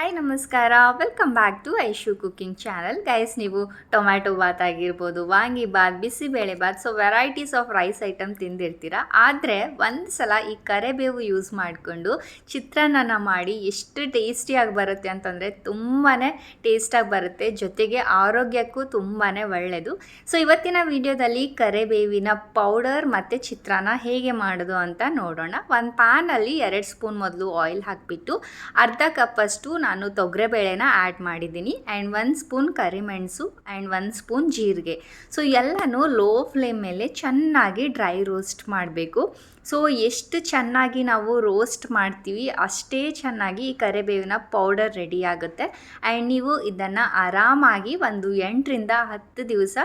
Hi ನಮಸ್ಕಾರ. Welcome back to Aishu cooking channel guys ನೀವು tomato Baat ಆಗಿರ್ಬೋದು, vangi bath bisibele bath so varieties of rice item ತಿಂದಿರ್ತೀರ? ಆದರೆ ಒಂದು ಸಲ ಈ ಕರೆಬೇವು ಯೂಸ್ ಮಾಡಿಕೊಂಡು ಚಿತ್ರಾನ್ನನ ಮಾಡಿ ಎಷ್ಟು ಟೇಸ್ಟಿಯಾಗಿ ಬರುತ್ತೆ ಅಂತಂದರೆ ತುಂಬಾ ಟೇಸ್ಟಾಗಿ ಬರುತ್ತೆ. ಜೊತೆಗೆ ಆರೋಗ್ಯಕ್ಕೂ ತುಂಬಾ ಒಳ್ಳೆಯದು ಸೊ ಇವತ್ತಿನ ವಿಡಿಯೋದಲ್ಲಿ ಕರೆಬೇವಿನ ಪೌಡರ್ ಮತ್ತು ಚಿತ್ರಾನ್ನ ಹೇಗೆ ಮಾಡೋದು ಅಂತ ನೋಡೋಣ. ಒಂದು ಪ್ಯಾನಲ್ಲಿ ಎರಡು ಸ್ಪೂನ್ ಮೊದಲು ಆಯಿಲ್ ಹಾಕಿಬಿಟ್ಟು, ಅರ್ಧ ಕಪ್ಪಷ್ಟು ತೊಗರೆಬೇಳೆನ ಆ್ಯಡ್ ಮಾಡಿದ್ದೀನಿ. ಆ್ಯಂಡ್ ಒನ್ ಸ್ಪೂನ್ ಕರಿಮೆಣಸು ಆ್ಯಂಡ್ ಒನ್ ಸ್ಪೂನ್ ಜೀರಿಗೆ. ಸೊ ಎಲ್ಲನೂ ಲೋ ಫ್ಲೇಮ್ ಮೇಲೆ ಚೆನ್ನಾಗಿ ಡ್ರೈ ರೋಸ್ಟ್ ಮಾಡಬೇಕು. ಸೊ ಎಷ್ಟು ಚೆನ್ನಾಗಿ ನಾವು ರೋಸ್ಟ್ ಮಾಡ್ತೀವಿ, ಅಷ್ಟೇ ಚೆನ್ನಾಗಿ ಈ ಕರಿಬೇವಿನ ಪೌಡರ್ ರೆಡಿ ಆಗುತ್ತೆ. ಆ್ಯಂಡ್ ನೀವು ಇದನ್ನು ಆರಾಮಾಗಿ ಒಂದು ಎಂಟರಿಂದ ಹತ್ತು ದಿವಸ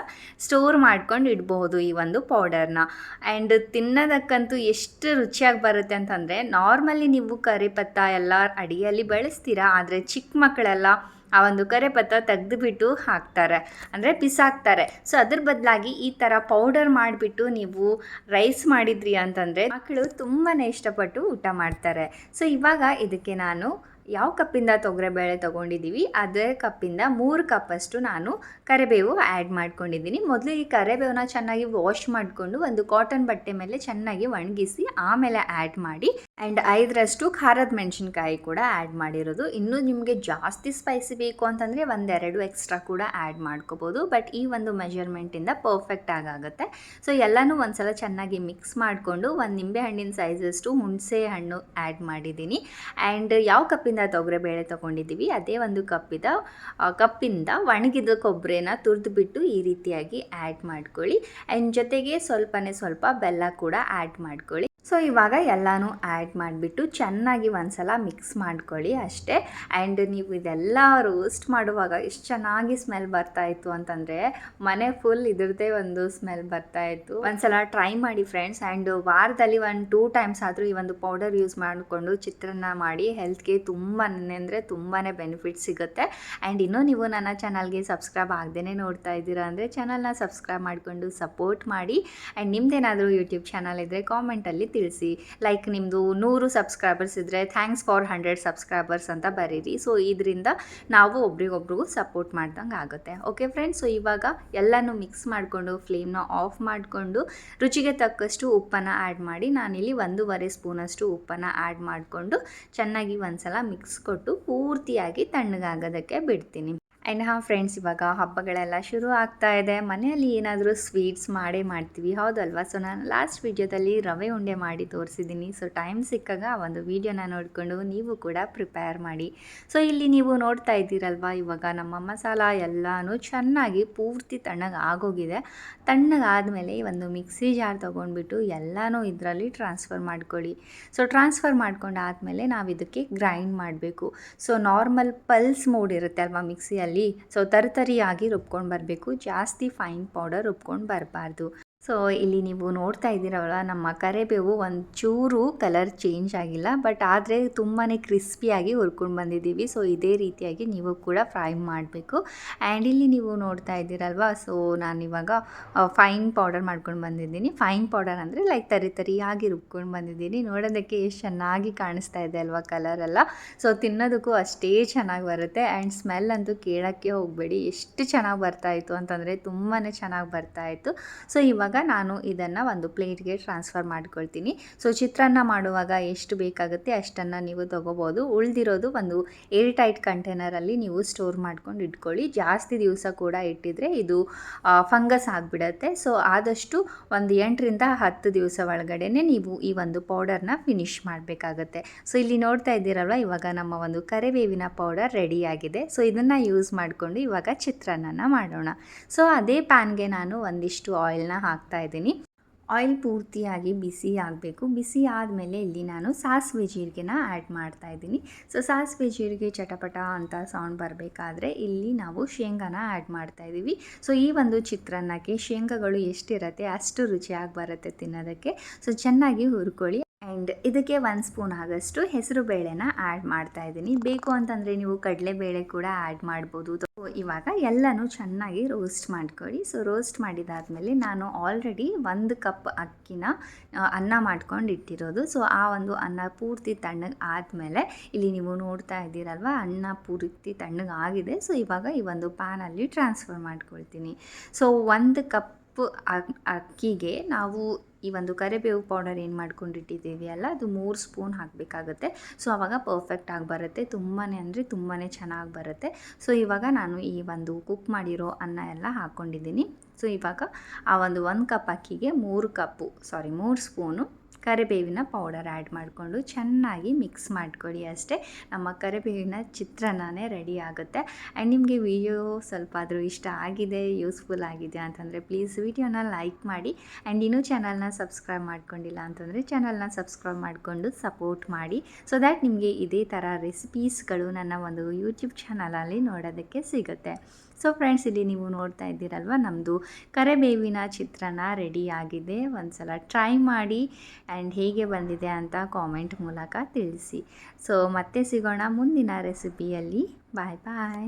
ಸ್ಟೋರ್ ಮಾಡ್ಕೊಂಡು ಇಡಬಹುದು ಈ ಒಂದು ಪೌಡರ್ನ ಆ್ಯಂಡ್ ತಿನ್ನೋದಕ್ಕಂತೂ ಎಷ್ಟು ರುಚಿಯಾಗಿ ಬರುತ್ತೆ ಅಂತಂದರೆ ನಾರ್ಮಲಿ ನೀವು ಕರಿಪತ್ತ ಎಲ್ಲ ಅಡಿಯಲ್ಲಿ ಬಳಸ್ತೀರಾ, ಆದರೆ ಚಿಕ್ಕ ಮಕ್ಕಳೆಲ್ಲ ಆ ಒಂದು ಕರೆಪತ್ತ ತೆಗೆದುಬಿಟ್ಟು ಹಾಕ್ತಾರೆ. ಅಂದರೆ ಬಿಸಾಕ್ತಾರೆ ಸೊ ಅದ್ರ ಬದಲಾಗಿ ಈ ಥರ ಪೌಡರ್ ಮಾಡಿಬಿಟ್ಟು ನೀವು ರೈಸ್ ಮಾಡಿದ್ರಿ ಅಂತಂದರೆ ಮಕ್ಕಳು ತುಂಬಾ ಇಷ್ಟಪಟ್ಟು ಊಟ ಮಾಡ್ತಾರೆ. ಸೊ ಇವಾಗ ಇದಕ್ಕೆ ನಾನು ಯಾವ ಕಪ್ಪಿಂದ ತೊಗರೆಬೇಳೆ ತೊಗೊಂಡಿದ್ದೀವಿ, ಅದೇ ಕಪ್ಪಿಂದ ಮೂರು ಕಪ್ಪಷ್ಟು ನಾನು ಕರಿಬೇವು ಆ್ಯಡ್ ಮಾಡ್ಕೊಂಡಿದ್ದೀನಿ. ಮೊದಲು ಈ ಕರಿಬೇವನ್ನ ಚೆನ್ನಾಗಿ ವಾಶ್ ಮಾಡಿಕೊಂಡು ಒಂದು ಕಾಟನ್ ಬಟ್ಟೆ ಮೇಲೆ ಚೆನ್ನಾಗಿ ಒಣಗಿಸಿ ಆಮೇಲೆ ಆ್ಯಡ್ ಮಾಡಿ ಆ್ಯಂಡ್ ಐದರಷ್ಟು ಖಾರದ ಮೆಣಸಿನ್ಕಾಯಿ ಕೂಡ ಆ್ಯಡ್ ಮಾಡಿರೋದು. ಇನ್ನೂ ನಿಮಗೆ ಜಾಸ್ತಿ ಸ್ಪೈಸಿ ಬೇಕು ಅಂತಂದರೆ ಒಂದೆರಡು ಎಕ್ಸ್ಟ್ರಾ ಕೂಡ ಆ್ಯಡ್ ಮಾಡ್ಕೋಬೋದು ಬಟ್ ಈ ಒಂದು ಮೆಜರ್ಮೆಂಟಿಂದ ಪರ್ಫೆಕ್ಟ್ ಆಗುತ್ತೆ ಸೊ ಎಲ್ಲನೂ ಒಂದ್ಸಲ ಚೆನ್ನಾಗಿ ಮಿಕ್ಸ್ ಮಾಡಿಕೊಂಡು ಒಂದು ನಿಂಬೆ ಹಣ್ಣಿನ ಸೈಜಷ್ಟು ಹುಣಸೆ ಹಣ್ಣು ಆ್ಯಡ್ ಮಾಡಿದ್ದೀನಿ. ಆ್ಯಂಡ್ ಯಾವ ಕಪ್ಪಿಂದ ತೊಗರೆಬೇಳೆ ತೊಗೊಂಡಿದ್ದೀವಿ. ಅದೇ ಒಂದು ಕಪ್ಪಿದ ಕಪ್ಪಿಂದ ಒಣಗಿದ ಕೊಬ್ಬರಿನ ತುರಿದ್ಬಿಟ್ಟು ಈ ರೀತಿಯಾಗಿ ಆ್ಯಡ್ ಮಾಡ್ಕೊಳ್ಳಿ. ಆ್ಯಂಡ್ ಜೊತೆಗೆ ಸ್ವಲ್ಪನೇ ಸ್ವಲ್ಪ ಬೆಲ್ಲ ಕೂಡ ಆ್ಯಡ್ ಮಾಡ್ಕೊಳ್ಳಿ. ಸೊ ಇವಾಗ ಎಲ್ಲನೂ ಆ್ಯಡ್ ಮಾಡಿಬಿಟ್ಟು ಚೆನ್ನಾಗಿ ಒಂದ್ಸಲ ಮಿಕ್ಸ್ ಮಾಡ್ಕೊಳ್ಳಿ ಅಷ್ಟೇ. ಆ್ಯಂಡ್ ನೀವು ಇದೆಲ್ಲ ರೋಸ್ಟ್ ಮಾಡುವಾಗ ಎಷ್ಟು ಚೆನ್ನಾಗಿ ಸ್ಮೆಲ್ ಬರ್ತಾಯಿತ್ತು ಅಂತಂದರೆ ಮನೆ ಫುಲ್ ಇದ್ರದ್ದೇ ಒಂದು ಸ್ಮೆಲ್ ಬರ್ತಾಯಿತ್ತು ಒಂದ್ಸಲ ಟ್ರೈ ಮಾಡಿ ಫ್ರೆಂಡ್ಸ್ ಆ್ಯಂಡ್ ವಾರದಲ್ಲಿ ಒಂದು ಟೂ ಟೈಮ್ಸ್ ಆದರೂ ಈ ಒಂದು ಪೌಡರ್ ಯೂಸ್ ಮಾಡಿಕೊಂಡು ಚಿತ್ರಾನ್ನ ಮಾಡಿ ಹೆಲ್ತ್ಗೆ ತುಂಬಾ ಅಂದರೆ ತುಂಬಾ ಬೆನಿಫಿಟ್ ಸಿಗುತ್ತೆ. ಆ್ಯಂಡ್ ಇನ್ನೂ ನೀವು ನನ್ನ ಚಾನಲ್ಗೆ ಸಬ್ಸ್ಕ್ರೈಬ್ ಆಗದೇ ನೋಡ್ತಾ ಇದ್ದೀರಾ ಅಂದರೆ ಚಾನಲ್ನ ಸಬ್ಸ್ಕ್ರೈಬ್ ಮಾಡಿಕೊಂಡು ಸಪೋರ್ಟ್ ಮಾಡಿ. ಆ್ಯಂಡ್ ನಿಮ್ದೇನಾದರೂ ಯೂಟ್ಯೂಬ್ ಚಾನಲ್ ಇದ್ದರೆ ಕಾಮೆಂಟಲ್ಲಿ ತಿಳಿಸಿ. ಲೈಕ್ ನಿಮ್ಮದು ನೂರು ಸಬ್ಸ್ಕ್ರೈಬರ್ಸ್ ಇದ್ದರೆ ಥ್ಯಾಂಕ್ಸ್ ಫಾರ್ ಹಂಡ್ರೆಡ್ ಸಬ್ಸ್ಕ್ರೈಬರ್ಸ್ ಅಂತ ಬರೀರಿ. ಸೊ ಇದರಿಂದ ನಾವು ಒಬ್ರಿಗೊಬ್ರಿಗೂ ಸಪೋರ್ಟ್ ಮಾಡ್ದಂಗೆ ಆಗುತ್ತೆ. ಓಕೆ ಫ್ರೆಂಡ್ಸ್ ಸೊ ಇವಾಗ ಎಲ್ಲನೂ ಮಿಕ್ಸ್ ಮಾಡಿಕೊಂಡು ಫ್ಲೇಮ್ನ ಆಫ್ ಮಾಡಿಕೊಂಡು, ರುಚಿಗೆ ತಕ್ಕಷ್ಟು ಉಪ್ಪನ್ನು ಆ್ಯಡ್ ಮಾಡಿ, ನಾನಿಲ್ಲಿ ಒಂದೂವರೆ ಸ್ಪೂನಷ್ಟು ಉಪ್ಪನ್ನು ಆ್ಯಡ್ ಮಾಡಿಕೊಂಡು, ಚೆನ್ನಾಗಿ ಒಂದ್ಸಲ ಮಿಕ್ಸ್ ಕೊಟ್ಟು ಪೂರ್ತಿಯಾಗಿ ತಣ್ಣಗಾಗೋದಕ್ಕೆ ಬಿಡ್ತೀನಿ. ಆ್ಯಂಡ್ ಹಾಂ ಫ್ರೆಂಡ್ಸ್ ಇವಾಗ ಹಬ್ಬಗಳೆಲ್ಲ ಶುರು ಆಗ್ತಾ ಇದೆ. ಮನೆಯಲ್ಲಿ ಏನಾದರೂ ಸ್ವೀಟ್ಸ್ ಮಾಡೇ ಮಾಡ್ತೀವಿ. ಹೌದಲ್ವಾ? ಸೊ ನಾನು ಲಾಸ್ಟ್ ವಿಡಿಯೋದಲ್ಲಿ ರವೆ ಉಂಡೆ ಮಾಡಿ ತೋರಿಸಿದ್ದೀನಿ. ಸೊ ಟೈಮ್ ಸಿಕ್ಕಾಗ ಆ ಒಂದು ವೀಡಿಯೋನ ನೋಡಿಕೊಂಡು ನೀವು ಕೂಡ ಪ್ರಿಪೇರ್ ಮಾಡಿ. ಸೊ ಇಲ್ಲಿ ನೀವು ನೋಡ್ತಾ ಇದ್ದೀರಲ್ವಾ? ಇವಾಗ ನಮ್ಮ ಮಸಾಲ ಎಲ್ಲನೂ ಚೆನ್ನಾಗಿ ಪೂರ್ತಿ ತಣ್ಣಗೆ ಆಗೋಗಿದೆ. ತಣ್ಣಗಾದಮೇಲೆ ಒಂದು ಮಿಕ್ಸಿ ಜಾರ್ ತೊಗೊಂಡ್ಬಿಟ್ಟು ಎಲ್ಲನೂ ಇದರಲ್ಲಿ ಟ್ರಾನ್ಸ್ಫರ್ ಮಾಡ್ಕೊಳ್ಳಿ. ಸೊ ಟ್ರಾನ್ಸ್ಫರ್ ಮಾಡ್ಕೊಂಡಾದಮೇಲೆ ನಾವು ಇದಕ್ಕೆ ಗ್ರೈಂಡ್ ಮಾಡಬೇಕು. ಸೊ ನಾರ್ಮಲ್ ಪಲ್ಸ್ ಮೋಡ್ ಇರುತ್ತೆ ಅಲ್ವಾ ಮಿಕ್ಸಿಯಲ್ಲಿ? ಸೊ ತರತರಿಯಾಗಿ ರುಬ್ಕೊಂಡು ಬರಬೇಕು. ಜಾಸ್ತಿ ಫೈನ್ ಪೌಡರ್ ರುಬ್ಕೊಂಡು ಬರಬಾರ್ದು. ಸೊ ಇಲ್ಲಿ ನೀವು ನೋಡ್ತಾ ಇದ್ದೀರಲ್ಲ ನಮ್ಮ ಕರಿಬೇವು ಒಂಚೂರು ಕಲರ್ ಚೇಂಜ್ ಆಗಿಲ್ಲ ಬಟ್ ಆದರೆ ತುಂಬಾ ಕ್ರಿಸ್ಪಿಯಾಗಿ ಹುರ್ಕೊಂಡು ಬಂದಿದ್ದೀವಿ. ಸೊ ಇದೇ ರೀತಿಯಾಗಿ ನೀವು ಕೂಡ ಫ್ರೈ ಮಾಡಬೇಕು. ಆ್ಯಂಡ್ ಇಲ್ಲಿ ನೀವು ನೋಡ್ತಾ ಇದ್ದೀರಲ್ವ ಸೊ ನಾನಿವಾಗ ಫೈನ್ ಪೌಡರ್ ಮಾಡ್ಕೊಂಡು ಬಂದಿದ್ದೀನಿ. ಫೈನ್ ಪೌಡರ್ ಅಂದರೆ ಲೈಕ್ ತರಿ ತರಿಯಾಗಿ ರುಬ್ಕೊಂಡು ಬಂದಿದ್ದೀನಿ. ನೋಡೋದಕ್ಕೆ ಎಷ್ಟು ಚೆನ್ನಾಗಿ ಕಾಣಿಸ್ತಾ ಇದೆ ಅಲ್ವಾ ಕಲರೆಲ್ಲ ಸೊ ತಿನ್ನೋದಕ್ಕೂ ಅಷ್ಟೇ ಚೆನ್ನಾಗಿ ಬರುತ್ತೆ. ಆ್ಯಂಡ್ ಸ್ಮೆಲ್ ಅಂತೂ ಕೇಳೋಕ್ಕೆ ಹೋಗಬೇಡಿ. ಎಷ್ಟು ಚೆನ್ನಾಗಿ ಬರ್ತಾಯಿತ್ತು ಅಂತಂದರೆ ತುಂಬಾ ಚೆನ್ನಾಗಿ ಬರ್ತಾಯಿತ್ತು ಸೊ ಇವಾಗ ನಾನು ಇದನ್ನು ಒಂದು ಪ್ಲೇಟ್ಗೆ ಟ್ರಾನ್ಸ್ಫರ್ ಮಾಡ್ಕೊಳ್ತೀನಿ. ಸೊ, ಚಿತ್ರಾನ್ನ ಮಾಡುವಾಗ ಎಷ್ಟು ಬೇಕಾಗುತ್ತೆ ಅಷ್ಟನ್ನು ನೀವು ತೊಗೋಬೋದು. ಉಳಿದಿರೋದು ಒಂದು ಏರ್ ಟೈಟ್ ಕಂಟೈನರಲ್ಲಿ ನೀವು ಸ್ಟೋರ್ ಮಾಡ್ಕೊಂಡು ಇಟ್ಕೊಳ್ಳಿ. ಜಾಸ್ತಿ ದಿವಸ ಕೂಡ ಇಟ್ಟಿದ್ರೆ ಇದು ಫಂಗಸ್ ಆಗಿಬಿಡತ್ತೆ. ಸೊ, ಆದಷ್ಟು ಒಂದು ಎಂಟರಿಂದ ಹತ್ತು ದಿವಸ ಒಳಗಡೆ ನೀವು ಈ ಒಂದು ಪೌಡರ್ನ ಫಿನಿಶ್ ಮಾಡಬೇಕಾಗತ್ತೆ. ಸೊ, ಇಲ್ಲಿ ನೋಡ್ತಾ ಇದ್ದೀರಲ್ವ, ಇವಾಗ ನಮ್ಮ ಒಂದು ಕರಿಬೇವಿನ ಪೌಡರ್ ರೆಡಿಯಾಗಿದೆ. ಸೊ, ಇದನ್ನು ಯೂಸ್ ಮಾಡಿಕೊಂಡು ಇವಾಗ ಚಿತ್ರಾನ್ನನ ಮಾಡೋಣ. ಸೊ, ಅದೇ ಪ್ಯಾನ್ಗೆ ನಾನು ಒಂದಿಷ್ಟು ಆಯಿಲ್ನ ಹಾಕ್ತಾ ಇದ್ದೀನಿ. ಆಯಿಲ್ ಪೂರ್ತಿಯಾಗಿ ಬಿಸಿ ಆಗಬೇಕು. ಬಿಸಿ ಆದಮೇಲೆ ಇಲ್ಲಿ ನಾನು ಸಾಸಿವೆ ಜೀರಿಗೆನ ಆ್ಯಡ್ ಮಾಡ್ತಾ ಇದ್ದೀನಿ. ಸೊ, ಸಾಸಿವೆ ಜೀರಿಗೆ ಚಟಪಟ ಅಂತ ಸೌಂಡ್ ಬರಬೇಕಾದ್ರೆ ಇಲ್ಲಿ ನಾವು ಶೇಂಗಾನ ಆ್ಯಡ್ ಮಾಡ್ತಾ ಇದ್ದೀವಿ. ಸೊ, ಈ ಒಂದು ಚಿತ್ರಾನ್ನಕ್ಕೆ ಶೇಂಗಾಗಳು ಎಷ್ಟಿರತ್ತೆ, ಅಷ್ಟು ರುಚಿಯಾಗಿ ಬರುತ್ತೆ ತಿನ್ನೋದಕ್ಕೆ. ಸೊ, ಚೆನ್ನಾಗಿ ಹುರ್ಕೊಳ್ಳಿ. ಆ್ಯಂಡ್ ಇದಕ್ಕೆ ಒಂದು ಸ್ಪೂನ್ ಆಗಷ್ಟು ಹೆಸರು ಬೇಳೆನ ಆ್ಯಡ್ ಮಾಡ್ತಾ ಇದ್ದೀನಿ. ಬೇಕು ಅಂತಂದರೆ ನೀವು ಕಡಲೆಬೇಳೆ ಕೂಡ ಆ್ಯಡ್ ಮಾಡ್ಬೋದು. ಇವಾಗ ಎಲ್ಲನೂ ಚೆನ್ನಾಗಿ ರೋಸ್ಟ್ ಮಾಡ್ಕೊಳ್ಳಿ. ಸೊ ರೋಸ್ಟ್ ಮಾಡಿದಾದಮೇಲೆ ನಾನು ಆಲ್ರೆಡಿ ಒಂದು ಕಪ್ ಅಕ್ಕಿನ ಅನ್ನ ಮಾಡ್ಕೊಂಡು ಇಟ್ಟಿರೋದು. ಸೊ ಆ ಒಂದು ಅನ್ನ ಪೂರ್ತಿ ತಣ್ಣಗೆ ಆದಮೇಲೆ ಇಲ್ಲಿ ನೀವು ನೋಡ್ತಾ ಇದ್ದೀರಲ್ವ, ಅನ್ನ ಪೂರ್ತಿ ತಣ್ಣಗೆ ಆಗಿದೆ. ಸೊ ಇವಾಗ ಈ ಒಂದು ಪ್ಯಾನಲ್ಲಿ ಟ್ರಾನ್ಸ್ಫರ್ ಮಾಡ್ಕೊಳ್ತೀನಿ. ಸೊ ಒಂದು ಕಪ್ ಅಕ್ಕಿಗೆ ನಾವು ಈ ಒಂದು ಕರಿಬೇವು ಪೌಡರ್ ಏನು ಮಾಡ್ಕೊಂಡಿಟ್ಟಿದ್ದೀವಿ ಅಲ್ಲ, ಅದು ಮೂರು ಸ್ಪೂನ್ ಹಾಕಬೇಕಾಗುತ್ತೆ. ಸೊ ಆವಾಗ ಪರ್ಫೆಕ್ಟ್ ಆಗಿ ಬರುತ್ತೆ. ತುಂಬಾ ಅಂದರೆ ತುಂಬಾ ಚೆನ್ನಾಗಿ ಬರುತ್ತೆ. ಸೊ ಇವಾಗ ನಾನು ಈ ಒಂದು ಕುಕ್ ಮಾಡಿರೋ ಅನ್ನ ಎಲ್ಲ ಹಾಕ್ಕೊಂಡಿದ್ದೀನಿ ಸೊ ಇವಾಗ ಆ ಒಂದು ಒಂದು ಕಪ್ ಅಕ್ಕಿಗೆ ಮೂರು ಕಪ್ಪು ಸಾರಿ ಮೂರು ಸ್ಪೂನು ಕರಿಬೇವಿನ ಪೌಡರ್ ಆ್ಯಡ್ ಮಾಡಿಕೊಂಡು ಚೆನ್ನಾಗಿ ಮಿಕ್ಸ್ ಮಾಡ್ಕೊಳ್ಳಿ ಅಷ್ಟೇ. ನಮ್ಮ ಕರಿಬೇವಿನ ಚಿತ್ರಾನ್ನನೇ ರೆಡಿ ಆಗುತ್ತೆ. ಆ್ಯಂಡ್ ನಿಮಗೆ ವಿಡಿಯೋ ಸ್ವಲ್ಪ ಆದರೂ ಇಷ್ಟ ಆಗಿದೆ ಯೂಸ್ಫುಲ್ ಆಗಿದೆ ಅಂತಂದರೆ ಪ್ಲೀಸ್ ವಿಡಿಯೋನ ಲೈಕ್ ಮಾಡಿ. ಆ್ಯಂಡ್ ಇನ್ನೂ ಚಾನಲ್ನ ಸಬ್ಸ್ಕ್ರೈಬ್ ಮಾಡ್ಕೊಂಡಿಲ್ಲ ಅಂತಂದರೆ ಚಾನಲ್ನ ಸಬ್ಸ್ಕ್ರೈಬ್ ಮಾಡಿಕೊಂಡು ಸಪೋರ್ಟ್ ಮಾಡಿ. ಸೊ ದ್ಯಾಟ್ ನಿಮಗೆ ಇದೇ ಥರ ರೆಸಿಪೀಸ್ಗಳು ನನ್ನ ಒಂದು ಯೂಟ್ಯೂಬ್ ಚಾನಲಲ್ಲಿ ನೋಡೋದಕ್ಕೆ ಸಿಗುತ್ತೆ. ಸೊ ಫ್ರೆಂಡ್ಸ್ ಇಲ್ಲಿ ನೀವು ನೋಡ್ತಾ ಇದ್ದೀರಲ್ವ? ನಮ್ಮದು ಕರೆಬೇವಿನ ಚಿತ್ರನ ರೆಡಿ ಆಗಿದೆ. ಒಂದು ಸಲ ಟ್ರೈ ಮಾಡಿ ಆ್ಯಂಡ್ ಹೇಗೆ ಬಂದಿದೆ ಅಂತ ಕಾಮೆಂಟ್ ಮೂಲಕ ತಿಳಿಸಿ. ಸೊ ಮತ್ತೆ ಸಿಗೋಣ ಮುಂದಿನ ರೆಸಿಪಿಯಲ್ಲಿ ಬಾಯ್ ಬಾಯ್